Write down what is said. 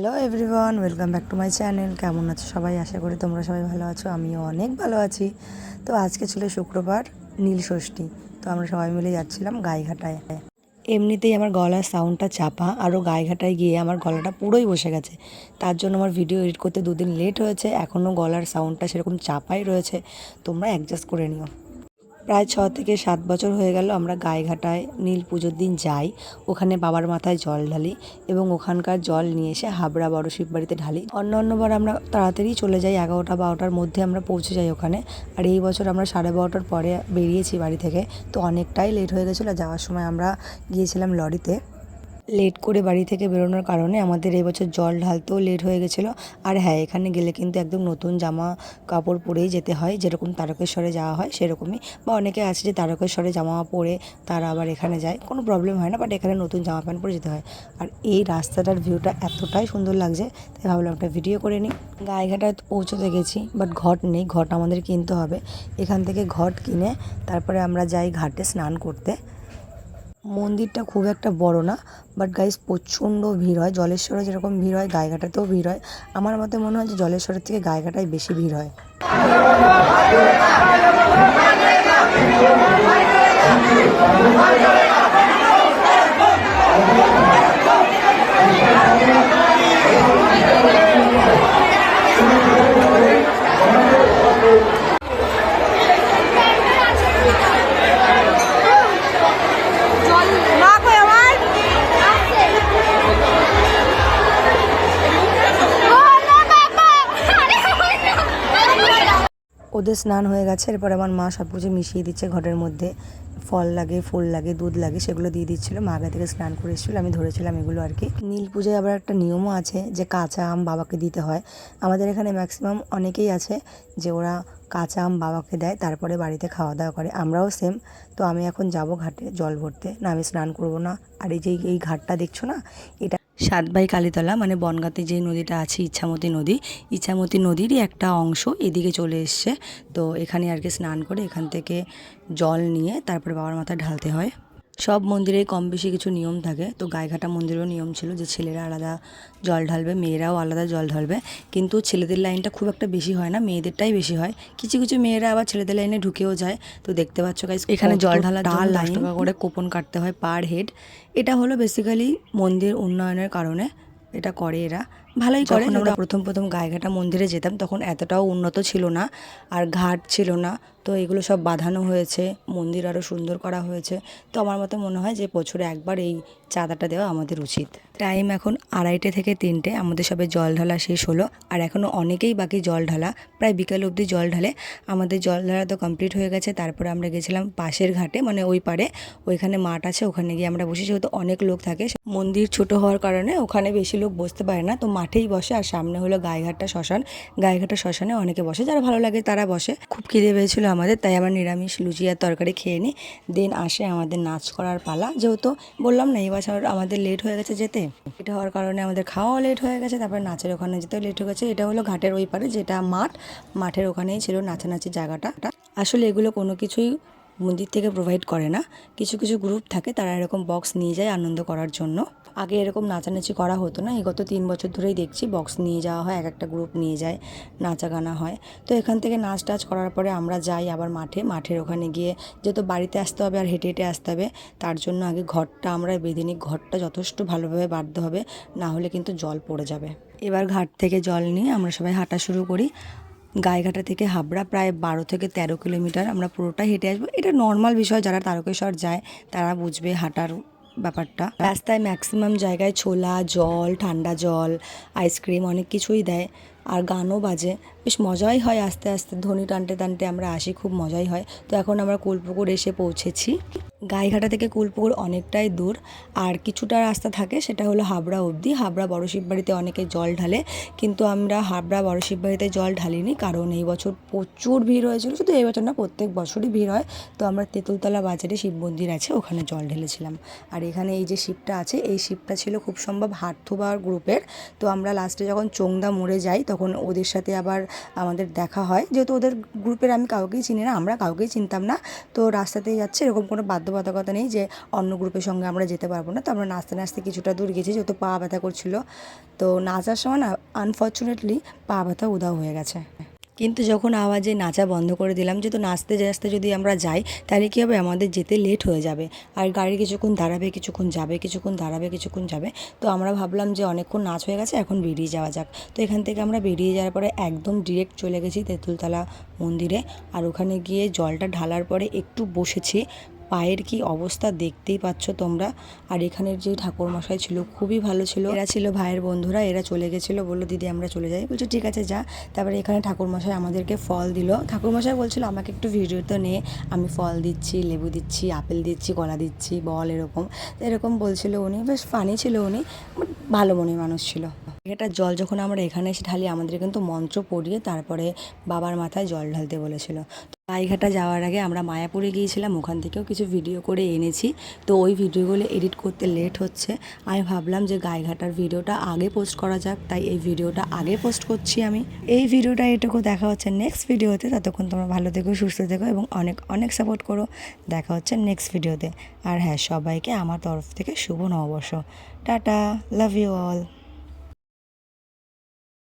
Hello everyone welcome back to my channel কেমন আছো সবাই? আশা করি তোমরা সবাই ভালো আছো, আমিও অনেক ভালো আছি। তো আজকে ছিল শুক্রবার, নীল ষষ্ঠী, তো আমরা সবাই মিলে যাচ্ছিলাম গাইঘাটায়। এমনিতেই আমার গলার সাউন্ডটা চাপা, আরও গাইঘাটায় গিয়ে আমার গলাটা পুরোই বসে গেছে। তার জন্য আমার ভিডিও এডিট করতে দুদিন লেট হয়েছে, এখনও গলার সাউন্ডটা সেরকম চাপাই রয়েছে। তোমরা অ্যাডজাস্ট করে নিও। প্রায় ছ থেকে সাত বছর হয়ে গেল আমরা গায়েঘাটায় নীল পুজোর দিন যাই। ওখানে বাবার মাথায় জল ঢালি এবং ওখানকার জল নিয়ে এসে হাবড়া বড় শিব বাড়িতে ঢালি। অন্য অন্যবার আমরা তাড়াতাড়ি চলে যাই, এগারোটা বারোটার মধ্যে আমরা পৌঁছে যাই ওখানে। আর এই বছর আমরা সাড়ে বারোটার পরে বেরিয়েছি বাড়ি থেকে। তো অনেকটাই লেট হয়ে গেছিল, যাওয়ার সময় আমরা গিয়েছিলাম লরিতে। লেট করে বাড়ি থেকে বেরোনোর কারণে আমাদের এবছর জল ঢালতেও লেট হয়ে গেছিল। আর হ্যাঁ এখানে গেলে কিন্তু একদম নতুন জামা কাপড় পরেই যেতে হয়। যেরকম তারকেশ্বরে যাওয়া হয় সেরকমই। বা অনেকে আছে যে তারকেশ্বরে জামা পরে তারা আবার এখানে যায়। কোনো প্রবলেম হয় না বাট এখানে নতুন জামা প্যান্ট পরে যেতে হয়। আর এই রাস্তাটার ভিউটা এতটাই সুন্দর লাগছে তাই ভাবলাম একটা ভিডিও করে নিই। গায়েঘাটায় পৌঁছতে গেছি বাট ঘট নেই। ঘট আমাদের কিনতে হবে। এখান থেকে ঘট কিনে তারপরে আমরা যাই ঘাটে স্নান করতে। মন্দিরটা খুব একটা বড় না বাট গাইস প্রচণ্ড ভিড় হয়। জলেশ্বরে যেরকম ভিড় হয়, গায়েঘাটাতেও ভিড় হয়। আমার মতে মনে হয় যে জলেশ্বরের থেকে গায়েঘাটায় বেশি ভিড় হয়। ওদের স্নান হয়ে গেছে, এরপর আমার মা সব কিছু মিশিয়ে দিচ্ছে ঘরের মধ্যে। ফল লাগে, ফুল লাগে, দুধ লাগে, সেগুলো দিয়ে দিচ্ছিল। মা আগে থেকে স্নান করে এসেছিল, আমি ধরেছিলাম এগুলো আর কি। নীল পুজোয় আবার একটা নিয়মও আছে যে কাঁচা আম বাবাকে দিতে হয়। আমাদের এখানে ম্যাক্সিমাম অনেকেই আছে যে ওরা কাঁচা আম বাবাকে দেয়, তারপরে বাড়িতে খাওয়া দাওয়া করে। আমরাও সেম তো আমি এখন যাব ঘাটে জল ভরতে, না আমি স্নান করব না। আর এই যে এই ঘাটটা দেখছ না, এটা সাতবাই কালীতলা মানে বনগাঁতে যে নদীটা আছে, ইচ্ছামতি নদী, ইচ্ছামতি নদীরই একটা অংশ এদিকে চলে এসছে। তো এখানে আর কি স্নান করে এখান থেকে জল নিয়ে তারপরে বাবার মাথায় ঢালতে হয়। সব মন্দিরে কম বেশি কিছু নিয়ম থাকে। তো গায়েঘাটা মন্দিরেও নিয়ম ছিল যে ছেলেরা আলাদা জল ঢালবে মেয়েরাও আলাদা জল ঢালবে। কিন্তু ছেলেদের লাইনটা খুব একটা বেশি হয় না মেয়েদেরটাই বেশি হয়। কিছু কিছু মেয়েরা আবার ছেলেদের লাইনে ঢুকেও যায়। তো দেখতে পাচ্ছ গাইস এখানে জল ঢালা জন্য লাইন করে কুপন কাটতে হয় পার হেড এটা হলো বেসিক্যালি মন্দির উন্নয়নের কারণে এটা করে এরা। ভালোই করে আমরা প্রথম প্রথম গায়েঘাটা মন্দিরে যেতাম তখন এতটাও উন্নত ছিল না আর ঘাট ছিল না। তো এগুলো সব বাঁধানো হয়েছে মন্দির আরও সুন্দর করা হয়েছে। তো আমার মতে মনে হয় যে বছরে একবার এই চাঁদাটা দেওয়া আমাদের উচিত। টাইম এখন আড়াইটে থেকে তিনটে আমাদের সবে জল ঢালা শেষ হলো। আর এখনও অনেকেই বাকি জল ঢালা প্রায় বিকেল অবধি জল ঢালে। আমাদের জল ঢালা তো কমপ্লিট হয়ে গেছে তারপরে আমরা গেছিলাম পাশের ঘাটে মানে ওই পারে ওইখানে মাঠ আছে ওখানে গিয়ে আমরা বসে যেহেতু অনেক লোক থাকে। মন্দির ছোট হওয়ার কারণে ওখানে বেশি লোক বসতে পারে না তো মাঠেই বসে, আর সামনে হলো গায়েঘাটটা শ্মশান। গায়েঘাটা শ্মশানে অনেকে বসে, যারা ভালো লাগে তারা বসে। খুব খিদে পেয়েছিল আমাদের, তাই আমরা নিরামিষ লুচি আর তরকারি খেয়ে নিই। দেন আসে আমাদের নাচ করার পালা। যেহেতু বললাম না, এই বছর আমাদের লেট হয়ে গেছে যেতে। এটা হওয়ার কারণে আমাদের খাওয়াও লেট হয়ে গেছে, তারপরে নাচের ওখানে যেতেও লেট হয়ে গেছে। এটা হলো ঘাটের ওই পারে, যেটা মাঠ। মাঠের ওখানেই ছিল নাচানাচির জায়গাটা। আসলে এগুলো কোনো কিছুই মন্দির থেকে প্রোভাইড করে না। কিছু কিছু গ্রুপ থাকে, তারা এরকম বক্স নিয়ে যায় আনন্দ করার জন্য। আগে এরকম নাচানাচি করা হতো না। এই গত তিন বছর ধরেই দেখছি বক্স নিয়ে যাওয়া হয়, এক একটা গ্রুপ নিয়ে যায় নাচা গানা হয়। তো এখান থেকে নাচ টাচ করার পরে আমরা যাই আবার মাঠে। মাঠের ওখানে গিয়ে যেহেতু বাড়িতে আসতে হবে আর হেঁটে হেঁটে আসতে হবে, তার জন্য আগে ঘরটা আমরা বেঁধে নিই। ঘরটা যথেষ্ট ভালোভাবে বাঁধতে হবে, না হলে কিন্তু জল পড়ে যাবে। এবার ঘাট থেকে জল নিয়ে আমরা সবাই হাঁটা শুরু করি। গায়েঘাটা থেকে হাবড়া প্রায় বারো থেকে তেরো কিলোমিটার আমরা পুরোটাই হেঁটে আসব। এটা নর্মাল বিষয়, যারা তারকেশ্বর যায়, তারা বুঝবে হাঁটার ব্যাপারটা। রাস্তায় ম্যাক্সিমাম জায়গায় ছোলা জল ঠান্ডা জল আইসক্রিম অনেক কিছুই দেয়। আর গানও বাজে। বেশ মজাই হয় আস্তে আস্তে। ধ্বনি টানতে টানতে আমরা আসি, খুব মজাই হয়। তো এখন আমরা কুলপুকুর এসে পৌঁছেছি। গাইঘাটা থেকে কুলপুকুর অনেকটাই দূর। আর কিছুটা রাস্তা থাকে, সেটা হলো হাবড়া অবধি। হাবড়া বড় শিববাড়িতে অনেকে জল ঢালে। কিন্তু আমরা হাবড়া বড় শিববাড়িতে জল ঢালিনি, কারণ এই বছর প্রচুর ভিড় হয়েছিল। শুধু এই বছর না, প্রত্যেক বছরই ভিড় হয়। তো আমরা তেঁতুলতলা বাজারে শিব মন্দির আছে, ওখানে জল ঢেলেছিলাম। আর এখানে এই যে শিবটা আছে, এই শিবটা ছিল খুব সম্ভব হাটথুবার গ্রুপের। তো আমরা লাস্টে যখন চোংদা মোড়ে যাই তখন ওদের সাথে আবার আমাদের দেখা হয়। যেহেতু ওদের গ্রুপের আমি কাউকেই চিনি না, আমরা কাউকেই চিনতাম না। তো রাস্তাতেই যাচ্ছে, এরকম কোনো বাধ্যবাধকতা নেই যে অন্য গ্রুপের সঙ্গে আমরা যেতে পারব না। তো আমরা নাচতে নাচতে কিছুটা দূর গেছি, যেহেতু পা ব্যথা করছিল। তো নাচার সময় না আনফর্চুনেটলি পা ব্যথা উধাও হয়ে গেছে। কিন্তু যখন আওয়াজে নাচা বন্ধ করে দিলাম, যেহেতু নাচতে নাচতে যদি আমরা যাই, তাহলে কী হবে? আমাদের যেতে লেট হয়ে যাবে। আর গাড়ি কিছুক্ষণ দাঁড়াবে, কিছুক্ষণ যাবে, কিছুক্ষণ দাঁড়াবে, কিছুক্ষণ যাবে। তো আমরা ভাবলাম যে অনেকক্ষণ নাচ হয়ে গেছে, এখন বেরিয়ে যাওয়া যাক। তো এখান থেকে আমরা বেরিয়ে যাওয়ার পরে একদম ডিরেক্ট চলে গেছি তেঁতুলতলা মন্দিরে। আর ওখানে গিয়ে জলটা ঢালার পরে একটু বসেছি। পায়ের কি অবস্থা দেখতেই পাচ্ছ তোমরা? আর এখানের যে ঠাকুরমশাই ছিল খুবই ভালো ছিল। এরা ছিল ভাইয়ের বন্ধুরা, এরা চলে গেছিল বলল, দিদি, আমরা চলে যাই। বলছে, ঠিক আছে, যা। তারপরে এখানে ঠাকুরমশাই আমাদেরকে ফল দিল। ঠাকুরমশাই বলছিল, আমাকে একটু ভিডিওতে নে। আমি ফল দিচ্ছি, লেবু দিচ্ছি, আপেল দিচ্ছি, কলা দিচ্ছি, বল এরকম। এরকম বলছিল উনি। বেশ ফানি ছিল উনি ভালো মনের মানুষ ছিল। এটা জল যখন আমরা এখানে এসে ঢালি, আমাদের কিন্তু মন্ত্র পড়িয়ে তারপরে বাবার মাথায় জল ঢালতে বলেছিল। গাইঘাটা যাওয়ার আগে আমরা মায়াপুরে গিয়েছিলাম, ওখান থেকেও কিছু ভিডিও করে এনেছি। তো ওই ভিডিওগুলো এডিট করতে লেট হচ্ছে। আমি ভাবলাম যে গাইঘাটার ভিডিওটা আগে পোস্ট করা যাক, তাই এই ভিডিওটা আগে পোস্ট করছি আমি। এই ভিডিওটা এটুকু দেখা হচ্ছে নেক্সট ভিডিওতে। ততক্ষণ তোমরা ভালো থেকো, সুস্থ থেকো এবং অনেক অনেক সাপোর্ট করো। দেখা হচ্ছে নেক্সট ভিডিওতে। আর হ্যাঁ সবাইকে আমার তরফ থেকে শুভ নববর্ষ। Tata love you all